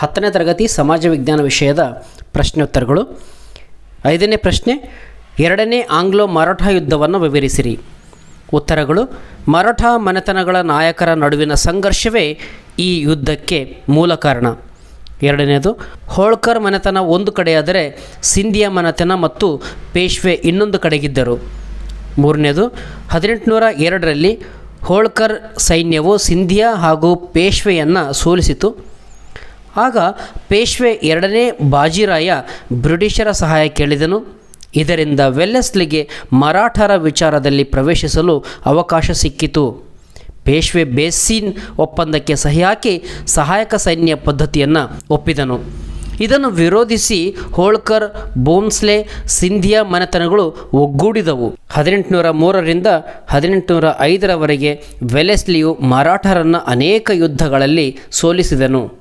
ಹತ್ತನೇ ತರಗತಿ ಸಮಾಜ ವಿಜ್ಞಾನ ವಿಷಯದ ಪ್ರಶ್ನೋತ್ತರಗಳು. ಐದನೇ ಪ್ರಶ್ನೆ, ಎರಡನೇ ಆಂಗ್ಲೋ ಮರಾಠ ಯುದ್ಧವನ್ನು ವಿವರಿಸಿರಿ. ಉತ್ತರಗಳು, ಮರಾಠ ಮನೆತನಗಳ ನಾಯಕರ ನಡುವಿನ ಸಂಘರ್ಷವೇ ಈ ಯುದ್ಧಕ್ಕೆ ಮೂಲ ಕಾರಣ. ಎರಡನೇದು, ಹೋಳ್ಕರ್ ಮನೆತನ ಒಂದು ಕಡೆಯಾದರೆ ಸಿಂಧಿಯಾ ಮನೆತನ ಮತ್ತು ಪೇಶ್ವೆ ಇನ್ನೊಂದು ಕಡೆಗಿದ್ದರು. ಮೂರನೇದು, ಹದಿನೆಂಟುನೂರ ಎರಡರಲ್ಲಿ ಹೋಳ್ಕರ್ ಸೈನ್ಯವು ಸಿಂಧಿಯಾ ಹಾಗೂ ಪೇಶ್ವೆಯನ್ನು ಸೋಲಿಸಿತು. ಆಗ ಪೇಶ್ವೆ ಎರಡನೇ ಬಾಜಿರಾಯ ಬ್ರಿಟಿಷರ ಸಹಾಯ ಕೇಳಿದನು. ಇದರಿಂದ ವೆಲ್ಲೆಸ್ಲಿಗೆ ಮರಾಠರ ವಿಚಾರದಲ್ಲಿ ಪ್ರವೇಶಿಸಲು ಅವಕಾಶ ಸಿಕ್ಕಿತು. ಪೇಶ್ವೆ ಬೇಸಿನ್ ಒಪ್ಪಂದಕ್ಕೆ ಸಹಿ ಹಾಕಿ ಸಹಾಯಕ ಸೈನ್ಯ ಪದ್ಧತಿಯನ್ನು ಒಪ್ಪಿದನು. ಇದನ್ನು ವಿರೋಧಿಸಿ ಹೋಳ್ಕರ್ ಬೋನ್ಸ್ಲೆ ಸಿಂಧಿಯಾ ಮನೆತನಗಳು ಒಗ್ಗೂಡಿದವು. ಹದಿನೆಂಟುನೂರ ಮೂರರಿಂದ ಹದಿನೆಂಟುನೂರ ಐದರವರೆಗೆ ವೆಲೆಸ್ಲಿಯು ಮರಾಠರನ್ನು ಅನೇಕ ಯುದ್ಧಗಳಲ್ಲಿ ಸೋಲಿಸಿದನು.